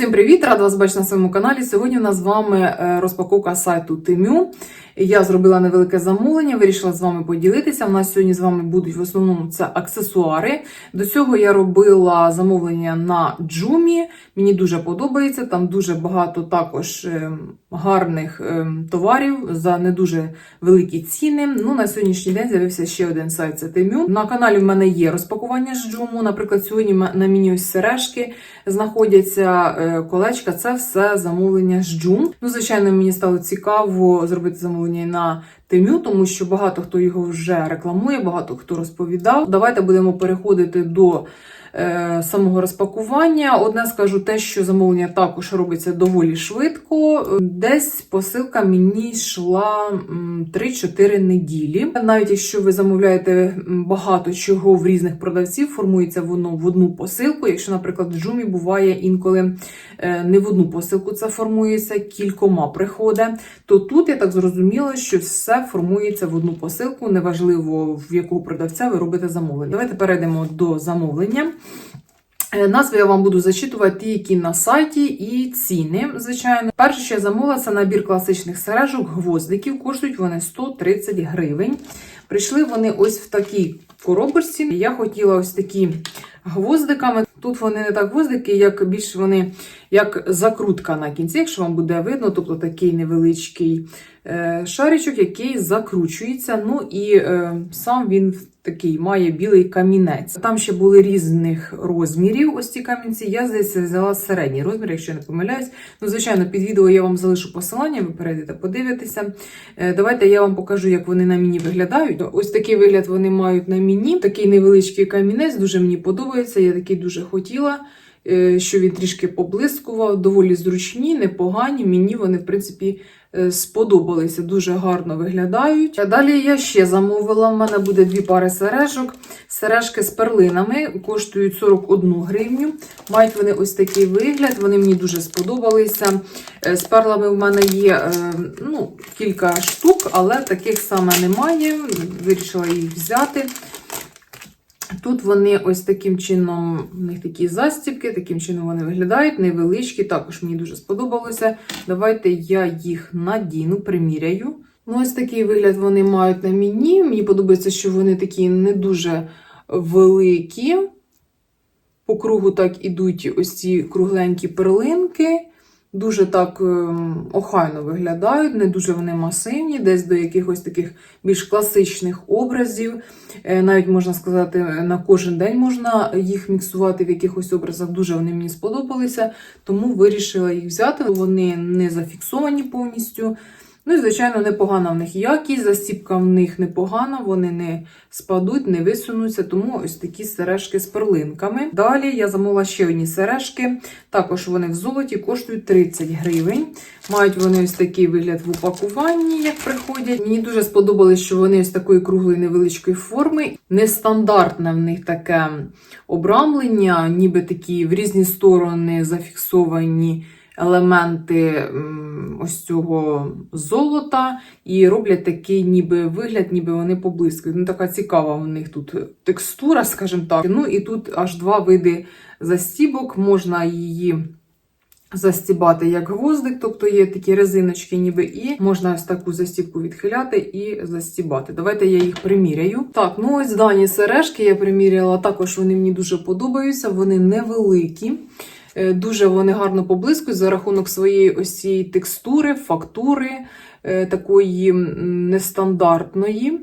Всім привіт! Рада вас бачити на своєму каналі. Сьогодні у нас з вами е, розпаковка сайту Тимю. Я зробила невелике замовлення, вирішила з вами поділитися. У нас сьогодні з вами будуть в основному це аксесуари. До цього я робила замовлення на Джумі. Мені дуже подобається. Там дуже багато також е, гарних е, товарів за не дуже великі ціни. Ну, на сьогоднішній день з'явився ще один сайт це Тимю. На каналі в мене є розпакування з Джуму. Наприклад, сьогодні на мені ось сережки знаходяться е, колечка. Це все замовлення з Джум. Ну, звичайно, мені стало цікаво зробити замовлення і на темю, тому що багато хто його вже рекламує, багато хто розповідав. Давайте будемо переходити до самого розпакування. Одне скажу те, що замовлення також робиться доволі швидко. Десь посилка мені йшла м, 3-4 неділі. Навіть якщо ви замовляєте багато чого в різних продавців, формується воно в одну посилку. Якщо, наприклад, в Джумі буває інколи е, не в одну посилку це формується, кількома приходить, то тут я так зрозуміла, що все формується в одну посилку, неважливо в якого продавця ви робите замовлення. Давайте перейдемо до замовлення. Е, Назви я вам буду зачитувати ті, які на сайті, і ціни, звичайно. Перше, що я замовила, це набір класичних сережок, гвоздиків. Коштують вони 130 гривень. Прийшли вони ось в такій коробочці. Я хотіла ось такі гвоздиками. Тут вони не так гвоздики, як більш вони як закрутка на кінці, якщо вам буде видно, тобто такий невеличкий е, шаричок, який закручується. Ну і е, сам він такий має білий камінець. Там ще були різних розмірів. Ось ці камінці. Я здається взяла середній розмір, якщо я не помиляюсь. Ну, звичайно, під відео я вам залишу посилання, ви перейдете, подивитеся. Е, давайте я вам покажу, як вони на мені виглядають. Ось такий вигляд вони мають на мені. Такий невеличкий камінець, дуже мені подобається. Я такий дуже хотіла. е, Що він трішки поблискував, доволі зручні, непогані. Мені вони, в принципі, сподобалися, дуже гарно виглядають. А далі я ще замовила. У мене буде дві пари сережок. Сережки з перлинами коштують 41 гривню. Мають вони ось такий вигляд, вони мені дуже сподобалися. Е, З перлами в мене є е, ну, кілька штук, але таких саме немає. Вирішила їх взяти. Тут вони ось таким чином, у них такі застібки, таким чином вони виглядають, невеличкі, також мені дуже сподобалося. Давайте я їх надіну, приміряю. Ну, ось такий вигляд вони мають на мені. Мені подобається, що вони такі не дуже великі. По кругу так ідуть ось ці кругленькі перлинки. Дуже так ем, охайно виглядають, не дуже вони масивні, десь до якихось таких більш класичних образів. Е, Навіть можна сказати, на кожен день можна їх міксувати в якихось образах. Дуже вони мені сподобалися, тому вирішила їх взяти. Вони не зафіксовані повністю. Ну і, звичайно, непогана в них якість, застіпка в них непогана, вони не спадуть, не висунуться, тому ось такі сережки з перлинками. Далі я замовила ще одні сережки, також вони в золоті, коштують 30 гривень. Мають вони ось такий вигляд в упакуванні, як приходять. Мені дуже сподобалось, що вони ось такої круглої невеличкої форми. Нестандартне в них таке обрамлення, ніби такі в різні сторони зафіксовані елементи ось цього золота і роблять такий ніби вигляд, ніби вони поблискують. Ну, така цікава у них тут текстура, скажімо так. Ну і тут аж два види застібок, можна її. Застібати як гвоздик, тобто є такі резиночки, ніби і можна ось таку застібку відхиляти і застібати. Давайте я їх приміряю. Так, ну ось дані сережки я приміряла. Також вони мені дуже подобаються, вони невеликі. Е, Дуже вони гарно поблискують за рахунок своєї цієї текстури, фактури, е, такої нестандартної.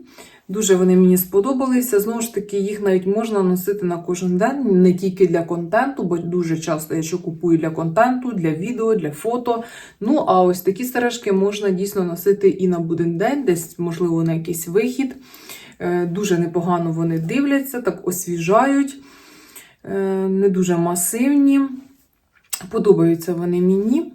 Дуже вони мені сподобалися. Знову ж таки, їх навіть можна носити на кожен день, не тільки для контенту, бо дуже часто я що купую для контенту, для відео, для фото. Ну, а ось такі сережки можна дійсно носити і на буден день, десь, можливо, на якийсь вихід. Е, Дуже непогано вони дивляться, так освіжають, не дуже масивні. Подобаються вони мені.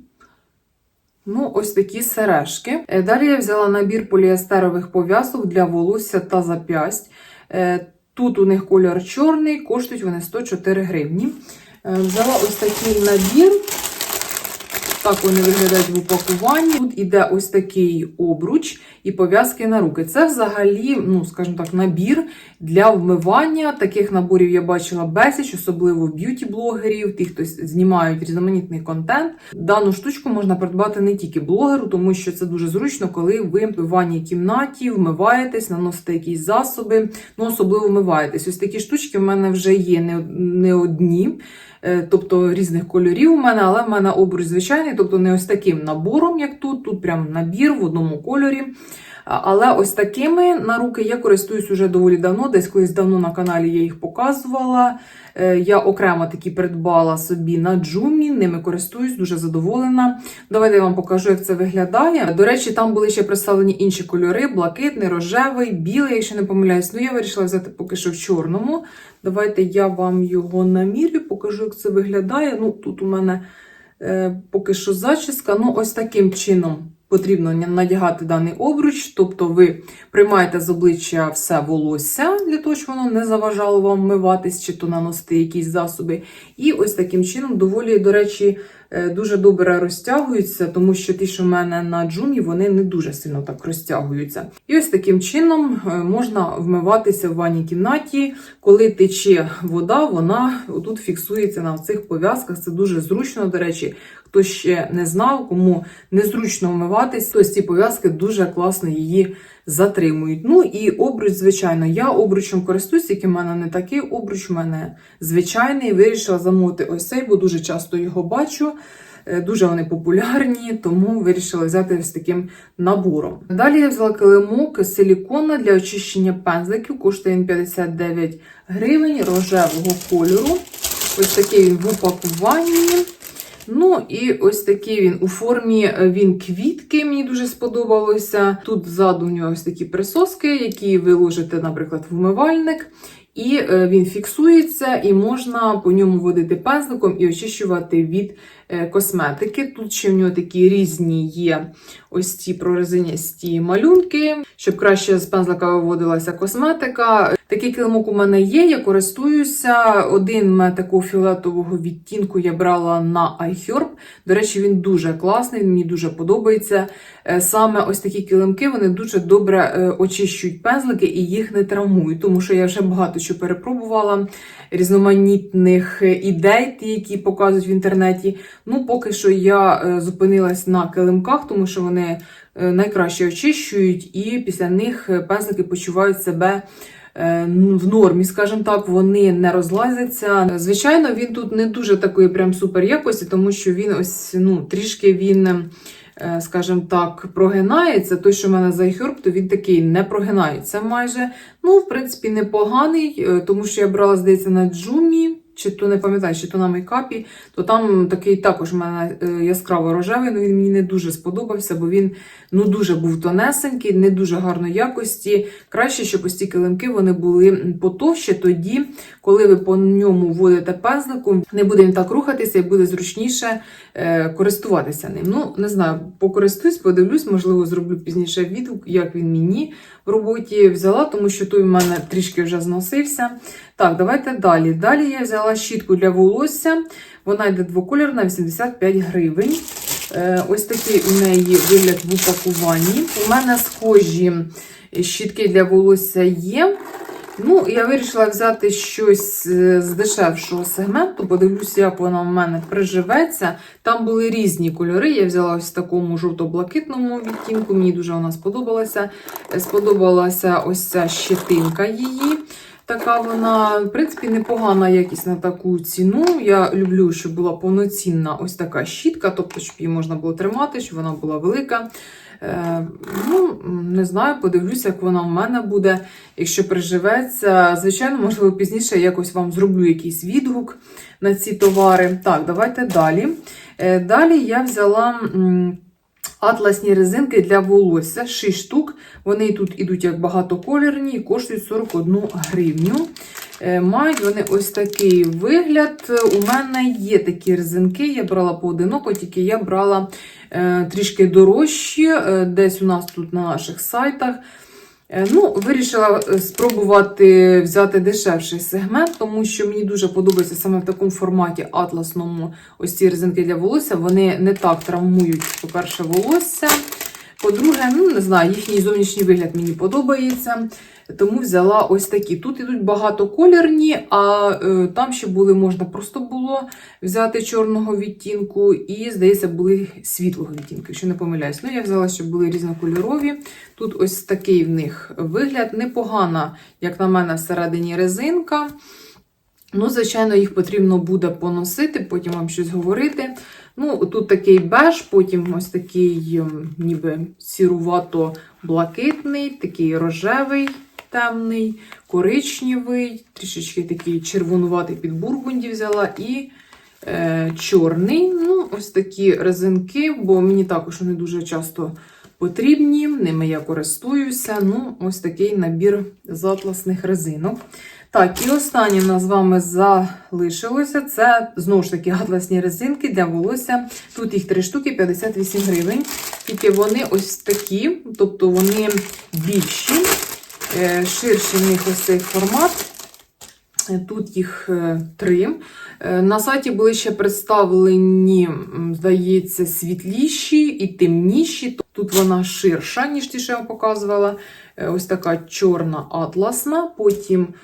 Ну, ось такі сережки. Е, Далі я взяла набір поліестерових пов'язок для волосся та зап'ясть. Е, Тут у них кольор чорний, коштують вони 104 гривні. Е, Взяла ось такий набір. Так вони виглядають в упакуванні. Тут іде ось такий обруч і пов'язки на руки. Це взагалі, ну скажімо так, набір для вмивання. Таких наборів я бачила безліч, особливо б'юті-блогерів, ті, хто знімають різноманітний контент. Дану штучку можна придбати не тільки блогеру, тому що це дуже зручно, коли ви в ванній кімнаті вмиваєтесь, наносите якісь засоби, ну особливо вмиваєтесь. Ось такі штучки в мене вже є не одні. Е, Тобто різних кольорів у мене, але в мене обруч звичайний, тобто не ось таким набором, як тут, тут прям набір в одному кольорі. Але ось такими на руки я користуюсь уже доволі давно, десь колись давно на каналі я їх показувала. Е, Я окремо такі придбала собі на джумі, ними користуюсь, дуже задоволена. Давайте я вам покажу, як це виглядає. До речі, там були ще представлені інші кольори: блакитний, рожевий, білий, якщо не помиляюсь. Ну, я вирішила взяти поки що в чорному. Давайте я вам його намірю, покажу, як це виглядає. Ну, тут у мене е, поки що зачіска. Ну, ось таким чином потрібно надягати даний обруч. Тобто ви приймаєте з обличчя все волосся для того, щоб воно не заважало вам вмиватись чи то наносити якісь засоби. І ось таким чином доволі, до речі, дуже добре розтягуються, тому що ті, що в мене на джумі, вони не дуже сильно так розтягуються. І ось таким чином е, можна вмиватися в ванній кімнаті. Коли тече вода, вона тут фіксується на цих пов'язках. Це дуже зручно, до речі. Хто ще не знав, кому незручно вмиватись, то ці пов'язки дуже класно її затримують. Ну і обруч, звичайно, я обручем користуюсь, тільки в мене не такий обруч, у мене звичайний. Вирішила замовити ось цей, бо дуже часто його бачу. Е, Дуже вони популярні, тому вирішила взяти з таким набором. Далі я взяла килимок силікона для очищення пензликів. Коштує він 59 гривень рожевого кольору. Ось такий в упакуванні. Ну і ось такий він у формі е, він квітки. Мені дуже сподобалося. Тут ззаду у нього ось такі присоски, які ви ложите, наприклад, в умивальник. І е, він фіксується, і можна по ньому водити пензликом і очищувати від е, косметики. Тут ще в нього такі різні є ось ці прорезинясті малюнки, щоб краще з пензлика виводилася косметика. Такий килимок у мене є, я користуюся. Один в такого фіолетового відтінку я брала на iHerb. До речі, він дуже класний, мені дуже подобається. Е, Саме ось такі килимки вони дуже добре очищують пензлики і їх не травмують, тому що я вже багато що перепробувала різноманітних ідей, ті, які показують в інтернеті. Ну, поки що я е, зупинилась на килимках, тому що вони е, найкраще очищують, і після них е, пензлики почувають себе. В нормі, скажімо так, вони не розлазяться. Звичайно, він тут не дуже такої прям супер якості, тому що він ось ну трішки він, скажімо так, прогинається. Той, що в мене за Хюрб, то він такий не прогинається майже. Ну, в принципі, непоганий, е, тому що я брала, здається, на джумі. Чи то не пам'ятаю, чи то на мейкапі, то там такий також в мене е, яскраво рожевий, але він мені не дуже сподобався, бо він ну дуже був тонесенький, не дуже гарної якості. Краще, щоб ось ці килимки вони були потовще. Тоді, коли ви по ньому вводите пензликом, не буде він так рухатися і буде зручніше е, користуватися ним. Ну, не знаю, покористуюсь, подивлюсь, можливо, зроблю пізніше відгук, як він мені в роботі взяла, тому що той в мене трішки вже зносився. Так, давайте далі. Далі я взяла щітку для волосся. Вона йде двокольорна, 85 гривень. Е, Ось такий у неї вигляд в упакуванні. У мене схожі щітки для волосся є. Ну, я вирішила взяти щось е, з дешевшого сегменту, подивлюся, як вона в мене приживеться. Там були різні кольори. Я взяла ось в такому жовто-блакитному відтінку. Мені дуже вона сподобалася. Е, Сподобалася ось ця щетинка її. Така вона, в принципі, непогана якість на таку ціну. Я люблю, щоб була повноцінна ось така щітка, тобто, щоб її можна було тримати, щоб вона була велика. Е, ну, не знаю, подивлюся, як вона в мене буде, якщо приживеться. Звичайно, можливо, пізніше якось вам зроблю якийсь відгук на ці товари. Так, давайте далі. Е, далі я взяла. м, Атласні резинки для волосся 6 штук. Вони тут ідуть як багатоколірні і коштують 41 гривню. Е, Мають вони ось такий вигляд. У мене є такі резинки, я брала поодиноко, тільки я брала е, трішки дорожчі, е, десь у нас тут на наших сайтах. Е, Ну, вирішила е, спробувати взяти дешевший сегмент, тому що мені дуже подобається саме в такому форматі атласному ось ці резинки для волосся. Вони не так травмують, по-перше, волосся. По-друге, ну не знаю, їхній зовнішній вигляд мені подобається. Тому взяла ось такі. Тут ідуть багатоколірні, а е, там ще були, можна просто було взяти чорного відтінку, і, здається, були світлого відтінку, якщо не помиляюсь. Ну, я взяла, щоб були різнокольорові. Тут ось такий в них вигляд. Непогана, як на мене, всередині резинка. Ну, звичайно, їх потрібно буде поносити, потім вам щось говорити. Ну, тут такий беж, потім ось такий ем, ніби сірувато-блакитний, такий рожевий, темний, коричневий, трішечки такий червонуватий під бургунді взяла і е, чорний. Ну, ось такі резинки, бо мені також вони дуже часто потрібні, ними я користуюся. Ну, ось такий набір з резинок. Так, і останнє в нас з вами залишилося. Це знову ж таки атласні резинки для волосся. Тут їх три штуки, 58 гривень. Тільки вони ось такі, тобто вони більші, е, ширший в них ось цей формат. Е, Тут їх е, три. На сайті були ще представлені, здається, світліші і темніші. Тут вона ширша, ніж ті, що я вам показувала. Ось така чорна атласна, потім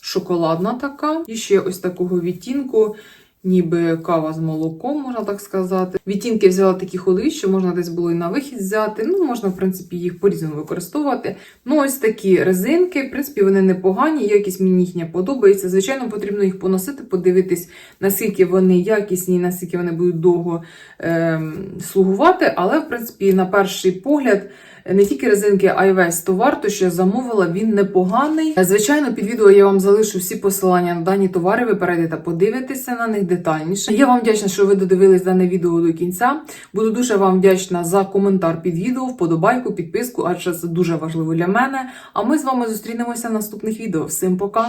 шоколадна така, і ще ось такого відтінку, ніби кава з молоком, можна так сказати. Відтінки взяла такі ходи, що можна десь було і на вихід взяти. Ну, можна, в принципі, їх по-різному використовувати. Ну, ось такі резинки, в принципі, вони непогані, якість мені їхня подобається. Звичайно, потрібно їх поносити, подивитись, наскільки вони якісні, наскільки вони будуть довго ем, слугувати. Але, в принципі, на перший погляд. Не тільки резинки, а й весь товар, то що я замовила, він непоганий. Звичайно, під відео я вам залишу всі посилання на дані товари. Ви перейдете подивитися на них детальніше. Я вам вдячна, що ви додивились дане відео до кінця. Буду дуже вам вдячна за коментар під відео, вподобайку, підписку, адже це дуже важливо для мене. А ми з вами зустрінемося в наступних відео. Всім пока!